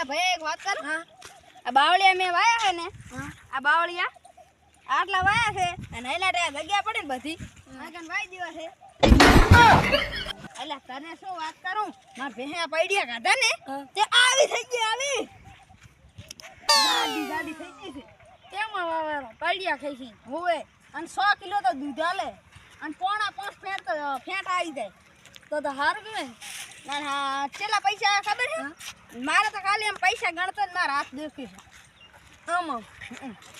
એ ભાઈ એક વાત કર? આ બાવળિયા મેં વાયા છે ને આ બાવળિયા આટલા વાયા છે અને એના ત્યાં જગ્યા પડે ને બધી. આગળ વાઈ દેવા છે. એટલે તને શું વાત કરું? મારા ભેહા પૈડિયા કાઢા ને તે આવી થઈ ગઈ આવી. જાડી જાડી થઈ ગઈ છે. તેમાં વાવેલો પૈડિયા ખાઈ છે? હોવે. અને સો કિલો તો દૂધ હાલે અને પોણા પાંચ ફેટ ફેંટ આવી જાય. તો તો હારું કહેવાય. અને હા કેટલા પૈસા આવે ખબર છે? મારે તો ખાલી આમ પૈસા ગણતો જ મારા હાથ દુખી છે. આમ આમ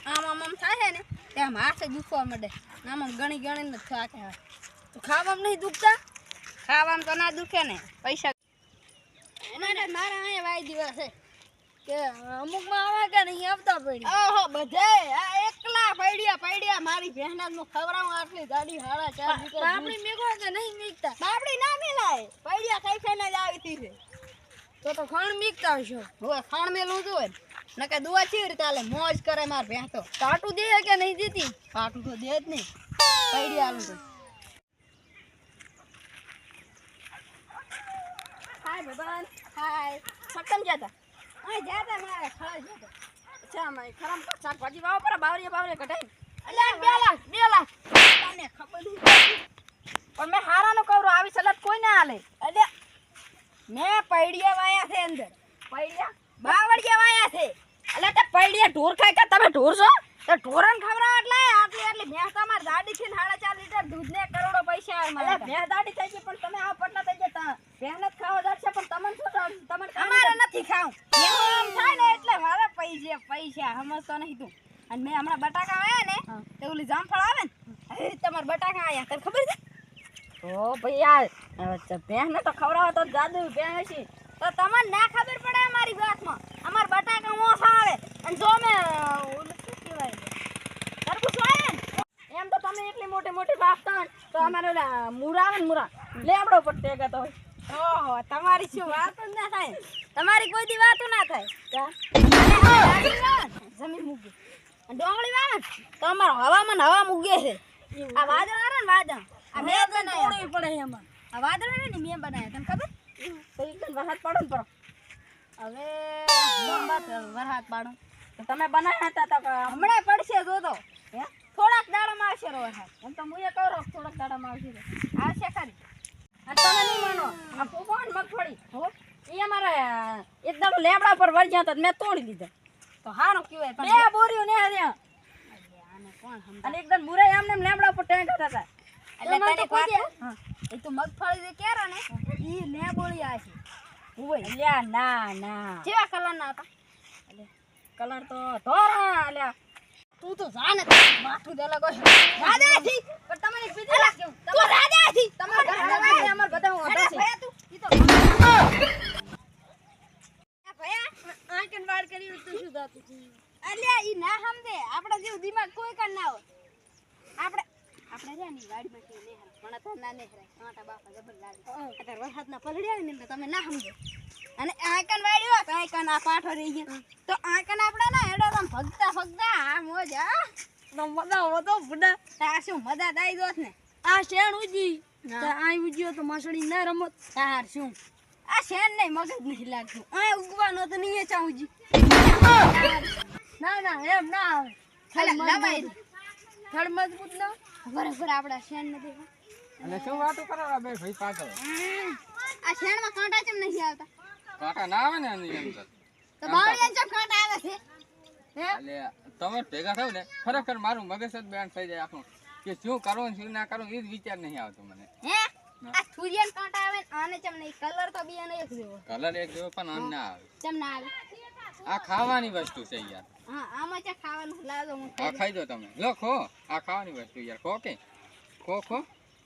આમ આમ આમ થાય ને તેમ હાથે દુખવા માંડે. આમ આમ ગણી ગણીને થાકે તો ખાવામાં નહીં દુખતા? ખાવામાં તો ના દુખે ને પૈસા એના મારા અહીંયા દિવસ છે કે અમુકમાં આવે કે નહીં આવતા પડી ઓહો બધે આ એકલા પૈડિયા પૈડિયા. મારી ભેંના નું ખવડાવું આટલી ગાડી હાડા ચાર. આપણી મેઘો કે નહીં મીકતા બાપડી ના મેલાય પૈડિયા ખાઈ ખાઈને જ આવી છે તો તો ખાણ મીકતા હશો. હવે ખાણ મેલું જોવે નકે દુઆ કેવી રીતે હાલે મોજ કરે માર ભેં તો. કાટું દે કે નહીં દેતી? પાટું તો દે જ નહીં પૈડી આલું તો. હાય ભગવાન. હાય. સકમ જતા હા જતા મારે ખરા જતા અચ્છા મેં ખરામ શાકભાજી વાવ પર બાવરીએ બાવરીએ કઢાઈ. અલ્યા બે લાખ બે લાખ તને ખબર નહીં પણ મેં હારાનું કહું આવી સલાદ કોઈ ના હાલે એટલે મેં પૈડિયા વાયા છે અંદર. પૈડિયા? બાવળિયા વાયા છે. એટલે તે પૈડિયા ઢોર ખાય કે તમે ઢોર છો? તો ઢોરણ ખવડાવ એટલે આટલી આટલી ભેંસ તમારે દાડી છે સાડા ચાર લીટર દૂધ ને કરોડો પૈસા એટલે ભેંસ દાડી થઈ ગઈ પણ તમે આ પટલા થઈ ગયા. ભેંસ જ ખાવા જશે પણ તમને શું તમને અમારે નથી ખાવું. એમ થાય ને એટલે મારે પૈસા પૈસા સમજતો નહીં તું. અને મેં હમણાં બટાકા આવ્યા ને તે ઓલી જામફળ આવે ને તમારા તમારે બટાકા આવ્યા તને ખબર છે? ઓ ભાઈ યાર ભેં તો ખવડાવો તો જાદુ ભેં હશે. તો તમને ના ખબર પડે અમારી વાતમાં. અમાર બટાકા મોસા આવે અને જો મેં કહેવાય? તરબૂચ એમ તો તમે એટલી મોટી મોટી વાપતા હોય તો અમારે ઓલા આવે ને મૂરા લેબડો પર ટેકા તો હોય તમારી શું વાત જ ના થાય. તમારી કોઈ દી વાત ના થાય. જમીન મૂકે. ડોંગળી વાવે તો અમારો હવામાન હવા મૂકે છે. આ વાદળ આવે ને વાદળ. જ પડે એમાં. આ વાદળ ને મેં બનાવ્યા તને ખબર? તો એકદમ વરસાદ પડો ને હવે વરસાદ પાડો. તો તમે બનાવ્યા હતા તો હમણાં પડશે જોતો હે? થોડાક દાડામાં આવશે રો વરસાદ. એમ તો હું એ કહું રહું થોડાક દાડામાં આવશે તો. આવશે ખરી. તમે નહીં માનો. આ ને મગફળી. હો? એ અમારે એકદમ એક લેબડા પર વળગ્યા હતા તો મેં તોડી દીધા. તો હારું કહેવાય બે બોર્યું ને કોણ? અને એકદમ મુરાઈ આમને લેબડા પર ટેંક હતા એટલે તને હા. એ તો મગફળી જે કેરો ને ઈ ને બોળી આશે હોય અલ્યા ના ના. કેવા કલર ના હતા? કલર તો ધોરા અલ્યા. તું તો જાને માથું દેલા ગો રાજા રાજાથી પણ તમને પીધી લાગ કેવું રાજા રાજાથી તમારા ઘર અમારે બધા હું હતા છે. તું. ઈ તો ભયા આંકન વાર કરી તો શું થતું અલ્યા ઈ ના સમજે. આપણા જેવું દિમાગ કોઈ કર ના હોય. આપણે આપણે રહ્યા ને ગાડીમાં કે પણ તો ના નેહરાય. કાંટા બાપા જબર લાગે અત્યારે વરસાદના પલડી આવે ને એટલે તમે ના સમજો. અને આંકન વાડ્યો તો આંકન આ પાઠો રહી ગયો. તો આંકન આપણે ના હેડો તમ ભગતા ભગતા આ મોજ હા. તો મજા. તો બુડા આ શું મજા દાઈ દોત ને? આ શેણ ઉજી. તો આ ઉજ્યો તો માસડી ના રમત. તાર શું? આ શેન નહીં મગજ નહીં લાગતું. આ ઉગવાનો તો નહીં ચાહુજી ના ના એમ ના આવે. ખાલી લવાઈ થડ મજબૂત ના? બરાબર આપડા શેન નથી અને શું વાતો કરો આ બે ભાઈ પાછળ આ આ શેણમાં કાંટા કેમ નથી આવતા? કાંટા ના આવે ને એની અંદર? તો બાવળિયા ચમ કાંટા આવે છે? હે? તમે ભેગા થાવ ને ખરેખર મારું મગજ જ બેન થઈ જાય આખું. કે શું કરવું શું ના કરું એ જ વિચાર નહીં આવતો મને. હે? આ સૂર્યન કાંટા આવે આને ચમ નહીં કલર તો બી એક જેવો. કલર એક જેવો પણ આમ ના આવે. ચમ ના આવે. આ ખાવાની વસ્તુ છે યાર. હા આમાં ચા ખાવાનું? લાવો હું આ ખાઈ દો તમે. લો ખો. આ ખાવાની વસ્તુ યાર ખો કે. ખો ખો.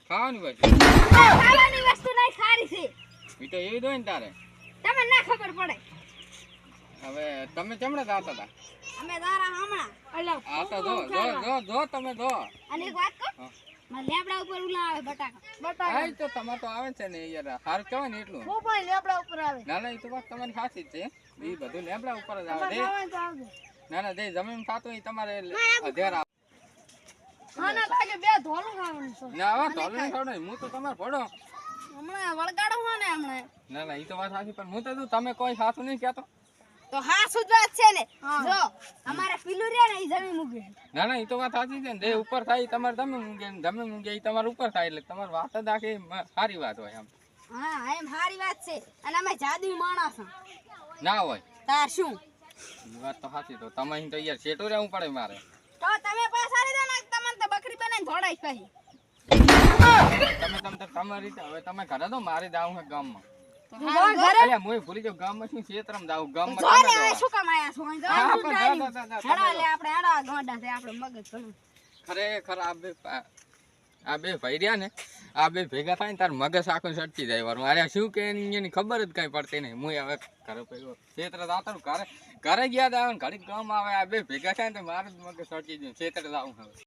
ખાવાની વસ્તુ. ખાવાની વસ્તુ નહીં સારી છે. એ તો એવી દો ને તારે. તમને ના ખબર પડે. હવે તમે ચમડા દાતા હતા અમે દારા હમણાં. એટલે આ તો જો જો જો તમે જો અને એક વાત કહું? લેબડા ઉપર ઉલા આવે બટાકા. બતા હા તો તમાર તો આવે છે ને યાર. સારું કહેવાય ને એટલું. હું પણ લેબડા ઉપર આવે. ના ના એ તો વાત તમારી સાચી છે. એ બધું લેબડા ઉપર જ આવે. ના ના જે જમીન થતું એ તમારે અધ્યાર આવે હા ના લાગે બે ધોલું ખાવાનું છે. ના હવે ધોલું ખાવાનું હું તો તમારે ભણો હમણાં વળગાડો હો ને હમણાં. ના ના એ તો વાત સાચી પણ હું તો તમે કોઈ સાચું નહીં કહેતો. તો હા શું વાત છે ને. જો અમારે પીલું રે ને એ જમી મૂકે. ના ના એ તો વાત સાચી છે ને. જે ઉપર થાય તમારે તમે મૂંગે ને તમે મૂંગે એ તમારે ઉપર થાય એટલે તમારી વાત જ આખી સારી વાત હોય આમ હા એમ સારી વાત છે. અને અમે જાદુ માણસ ના હોય. તાર શું? વાત તો સાચી તો તમે અહીં તો યાર છેટું રહેવું પડે મારે. તો તમે પાછા રીધા ને તમને તો બકરી બનાવીને ધોડાઈ પછી. તમે તમે તમારી રીતે હવે તમે ઘરે તો મારે જાવું છે ગામમાં. અલ્યા મોય ભૂલી જાવ ગામમાં શું ક્ષેત્રમાં જાવું ગામમાં જો તમે આ શું કામ આયા છો? હા, પણ ટાઈમ? જા, જા, જા, જા, હેડો તમે લે આપણે હેડો આ છે આપણે મગજ ઘણું ખરેખર આ બે આ- આ બે ભાઈ રહ્યા ને આ બે ભેગા થાય ને તાર મગજ આખું સટકી જાય વારું અરે શું કે એની ખબર જ કઈ પડતી નહીં. હું હવે ઘરે પેલો ક્ષેત્ર જાતો ઘરે. ઘરે ગયા તા ઘડી ગામ આવે આ બે ભેગા થાય ને મારું જ મગજ સટકી જાય. ક્ષેત્ર જાવું હવે.